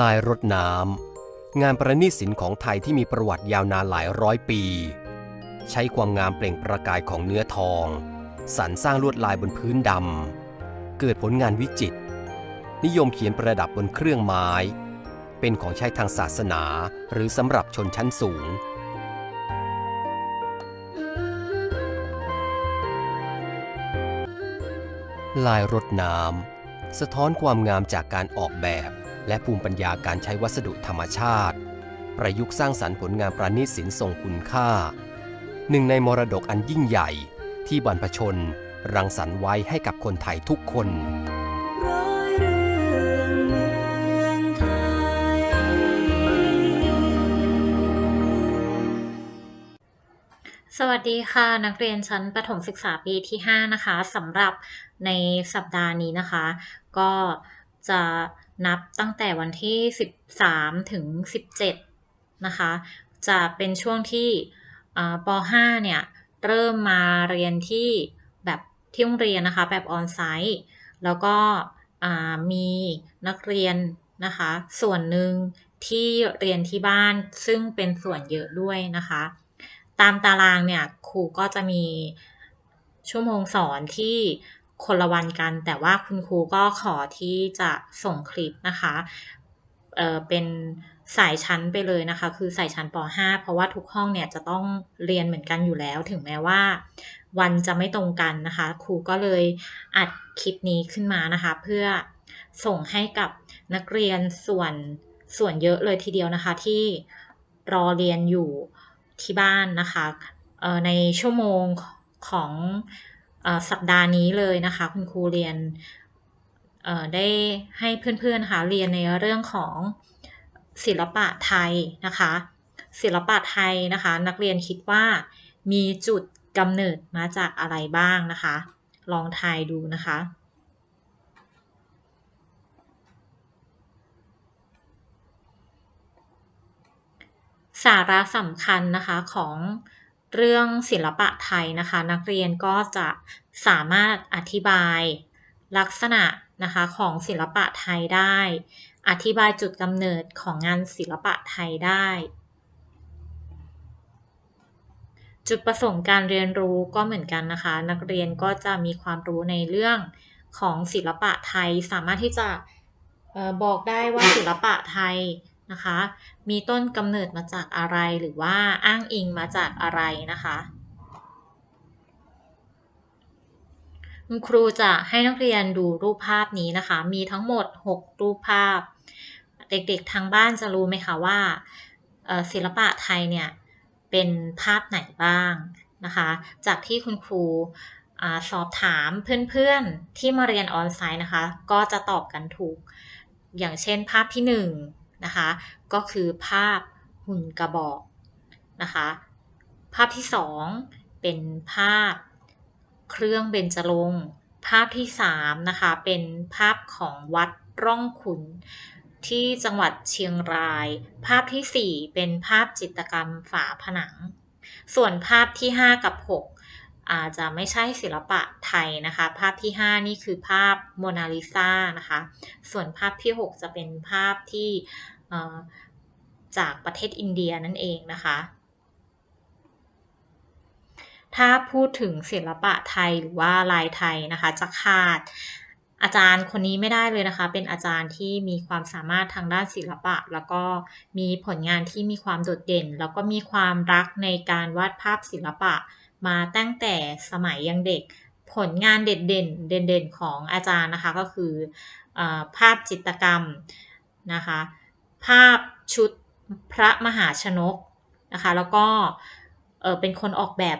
ลายรถน้ำ งานประณีตศิลป์ของไทยที่มีประวัติยาวนานหลายร้อยปี ใช้ความงามเปล่งประกายของเนื้อทอง สรรสร้างลวดลายบนพื้นดำ เกิดผลงานวิจิตร นิยมเขียนประดับบนเครื่องไม้ เป็นของใช้ทางศาสนาหรือสำหรับชนชั้นสูงลายรถน้ำ สะท้อนความงามจากการออกแบบ และภูมิปัญญาการใช้วัสดุธรรมชาติ ประยุกต์สร้างสรรค์ผลงานประณีตศิลป์ทรงคุณค่า หนึ่งในมรดกอันยิ่งใหญ่ที่บรรพชน รังสรรค์ไว้ให้กับคนไทยทุกคนสวัสดีค่ะนักเรียนชั้นประถมศึกษาปีที่ 5 นะคะสำหรับในสัปดาห์นี้นะคะ ก็จะ นับตั้งแต่วันที่ 13 ถึง 17 นะคะ จะเป็นช่วงที่อ่าป .5 เนี่ย เริ่มมาเรียนที่แบบที่โรงเรียนนะคะ แบบออนไซต์ แล้วก็มีนักเรียนนะคะ ส่วนหนึ่งที่เรียนที่บ้านซึ่งเป็นส่วนเยอะด้วยนะคะ ตามตารางเนี่ยครูก็จะมีชั่วโมงสอนที่ คนละวันกัน แต่ว่าคุณครูก็ขอที่จะส่งคลิปนะคะเอ่อเป็นสายชั้นไปเลยนะคะ คือสายชั้นป .5 เพราะว่าทุกห้องเนี่ยจะต้องเรียนเหมือนกันอยู่แล้ว ถึงแม้ว่า วันจะไม่ตรงกันนะคะ ครูก็เลยอัดคลิปนี้ขึ้นมานะคะ เพื่อส่งให้กับนักเรียนส่วนส่วนเยอะเลยทีเดียวนะคะ ที่รอเรียนอยู่ที่บ้านนะคะเอ่อในชั่วโมงของ สัปดาห์นี้เลยนะคะ คุณครูเรียนได้ให้เพื่อนๆนะคะเรียนในเรื่องของศิลปะไทยนะคะ ศิลปะไทยนะคะ นักเรียนคิดว่ามีจุดกำเนิดมาจากอะไรบ้างนะคะ ลองทายดูนะคะสาระสำคัญนะคะของ เรื่องศิลปะไทยนะคะ นักเรียนก็จะสามารถอธิบายลักษณะนะคะของศิลปะไทยได้ อธิบายจุดกำเนิดของงานศิลปะไทยได้ จุดประสงค์การเรียนรู้ก็เหมือนกันนะคะ นักเรียนก็จะมีความรู้ในเรื่องของศิลปะไทย สามารถที่จะออบอกได้ว่าศิลปะไทย นะคะ มีต้นกำเนิดมาจากอะไรหรือว่าอ้างอิงมาจากอะไรนะคะคุณครูจะให้นักเรียนดูรูปภาพนี้นะคะ มีทั้งหมด 6 รูปภาพ เด็กๆทางบ้านจะรู้ไหมคะว่าศิลปะไทยเนี่ยเป็นภาพไหนบ้างนะคะ จากที่คุณครูอสอบถามเพื่อนๆที่มาเรียนออนไลน์นะคะ ก็จะตอบกันถูก อย่างเช่นภาพที่1 นะคะ ก็คือภาพหุ่นกระบอกนะคะ ภาพที่ 2 เป็นภาพเครื่องเบญจรงค์ภาพที่ 3 นะคะ เป็นภาพของวัดร่องขุนที่จังหวัดเชียงราย ภาพทีสี่4 เป็นภาพจิตรกรรมฝาผนัง ส่วนภาพที่ 5 กับ 6 อาจจะไม่ใช่ศิลปะไทยนะคะ ภาพที่ 5 นี่คือภาพโมนาลิซานะคะ ส่วนภาพที่ 6 จะเป็นภาพที่จากประเทศอินเดียนั่นเองนะคะ ถ้าพูดถึงศิลปะไทยหรือว่าลายไทยนะคะจะขาดอาจารย์คนนี้ไม่ได้เลยนะคะ เป็นอาจารย์ที่มีความสามารถทางด้านศิลปะ แล้วก็มีผลงานที่มีความโดดเด่น แล้วก็มีความรักในการวาดภาพศิลปะ มาตั้งแต่สมัยยังเด็ก ผลงานเด่นๆเด่นของอาจารย์นะคะก็คืออภาพจิตรกรรมนะคะ ภาพชุดพระมหาชนกนะคะ แล้วก็เป็นคนออกแบบ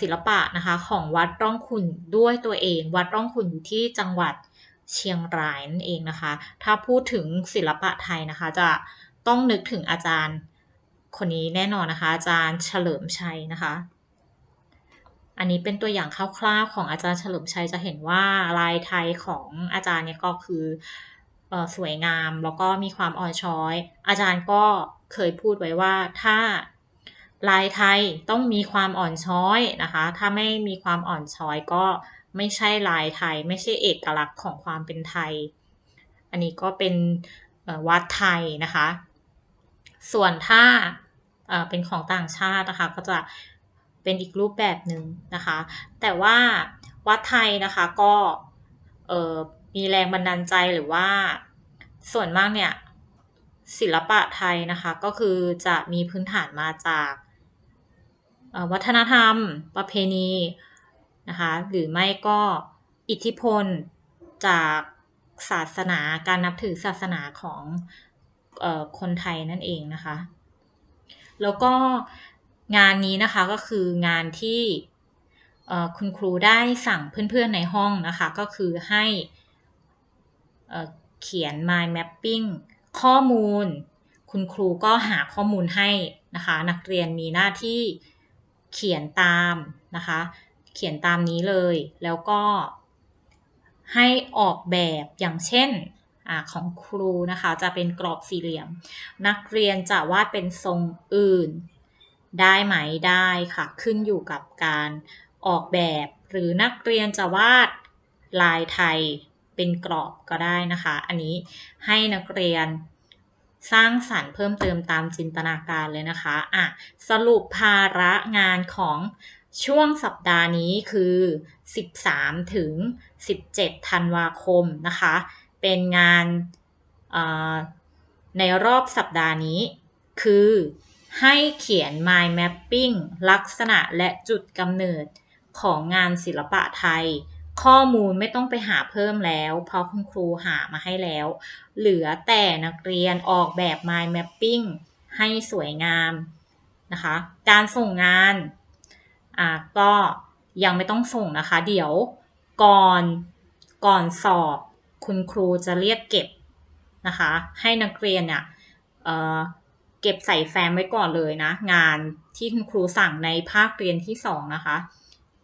ศิลปะนะคะของวัดร่องขุนด้วยตัวเอง วัดร่องขุนอยู่ที่จังหวัดเชียงรายนั่นเองนะคะ ถ้าพูดถึงศิลปะไทยนะคะ จะต้องนึกถึงอาจารย์ คนนี้แน่นอนนะคะ อาจารย์เฉลิมชัยนะคะ อันนี้เป็นตัวอย่างคร่าวๆของอาจารย์เฉลิมชัยจะเห็นว่าลายไทยของอาจารย์เนี่ยก็คืออสวยงามแล้วก็มีความอ่อนช้อย อาจารย์ก็เคยพูดไว้ว่าถ้าลายไทยต้องมีความอ่อนช้อยนะคะ ถ้าไม่มีความอ่อนช้อยก็ไม่ใช่ลายไทย ไม่ใช่เอกลักษณ์ของความเป็นไทย อันนี้ก็เป็นวัดไทยนะคะ ส่วนถ้า เป็นของต่างชาตินะคะก็จะเป็นอีกรูปแบบหนึ่งนะคะ แต่ว่าวัดไทยนะคะก็มีแรงบันดาลใจหรือว่าส่วนมากเนี่ยศิลปะไทยนะคะก็คือจะมีพื้นฐานมาจากวัฒนธรรม ประเพณีนะคะหรือไม่ก็อิทธิพลจากศาสนาการนับถือศาสนาของออคนไทยนั่นเองนะคะ แล้วก็งานนี้นะคะก็คืองานที่คุณครูได้สั่งเพื่อนๆในห้องนะคะ ก็คือให้เอ่อเขียน mind mapping ข้อมูล คุณครูก็หาข้อมูลให้นะคะ นักเรียนมีหน้าที่เขียนตามนะคะ เขียนตามนี้เลยแล้วก็ให้ออกแบบอย่างเช่น อของครูนะคะ จะเป็นกรอบสี่เหลี่ยม นักเรียนจะวาดเป็นทรงอื่น ได้ไหมได้ค่ะ ขึ้นอยู่กับการออกแบบ หรือนักเรียนจะวาดลายไทยเป็นกรอบก็ได้นะคะ อันนี้ให้นักเรียนสร้างสรรค์เพิ่มเติมตามจินตนาการเลยนะคะอะสรุปภาระงานของช่วงสัปดาห์นี้คือ 13 ถึง 17 ธันวาคมนะคะ เป็นงานในรอบสัปดาห์นี้ คือให้เขียน mind mapping ลักษณะและจุดกำเนิดของงานศิลปะไทย ข้อมูลไม่ต้องไปหาเพิ่มแล้ว เพราะคุณครูหามาให้แล้ว เหลือแต่นักเรียนออกแบบ mind mapping ให้สวยงามนะคะ การส่งงานอ่าก็ยังไม่ต้องส่งนะคะ เดี๋ยวก่อนก่อนสอบ คุณครูจะเรียกเก็บนะคะ ให้นักเรียนเนี่ยเเก็บใส่แฟ้มไว้ก่อนเลยนะ งานที่คุณครูสั่งในภาคเรียนที่สองนะคะ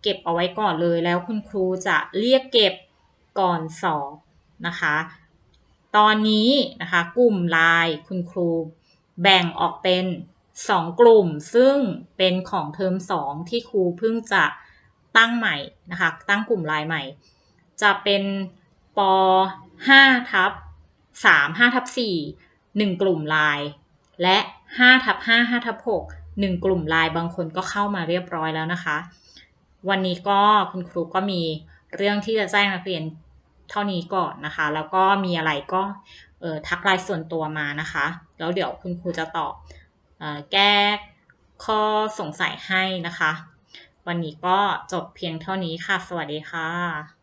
เก็บเอาไว้ก่อนเลยแล้วคุณครูจะเรียกเก็บก่อนสอบนะคะ ตอนนี้นะคะ กลุ่มไลน์คุณครูแบ่งออกเป็น 2 กลุ่ม ซึ่งเป็นของเทอม2 ที่ครูเพิ่งจะตั้งใหม่นะคะ ตั้งกลุ่มไลน์ใหม่ จะเป็น ป5ทับ3 5ทับ4 1กลุ่มลน์และ5ทับ5 5ทับ6 1กลุ่มลน์บางคนก็เข้ามาเรียบร้อยแล้วนะคะ วันนี้ก็คุณครูก็มีเรื่องที่จะแจ้งนักเรียนเท่านี้ก่อนนะคะ แล้วก็มีอะไรก็เออทักไลน์ส่วนตัวมานะคะ แล้วเดี๋ยวคุณครูจะตอบแก้ข้อสงสัยให้นะคะ วันนี้ก็จบเพียงเท่านี้ค่ะ สวัสดีค่ะ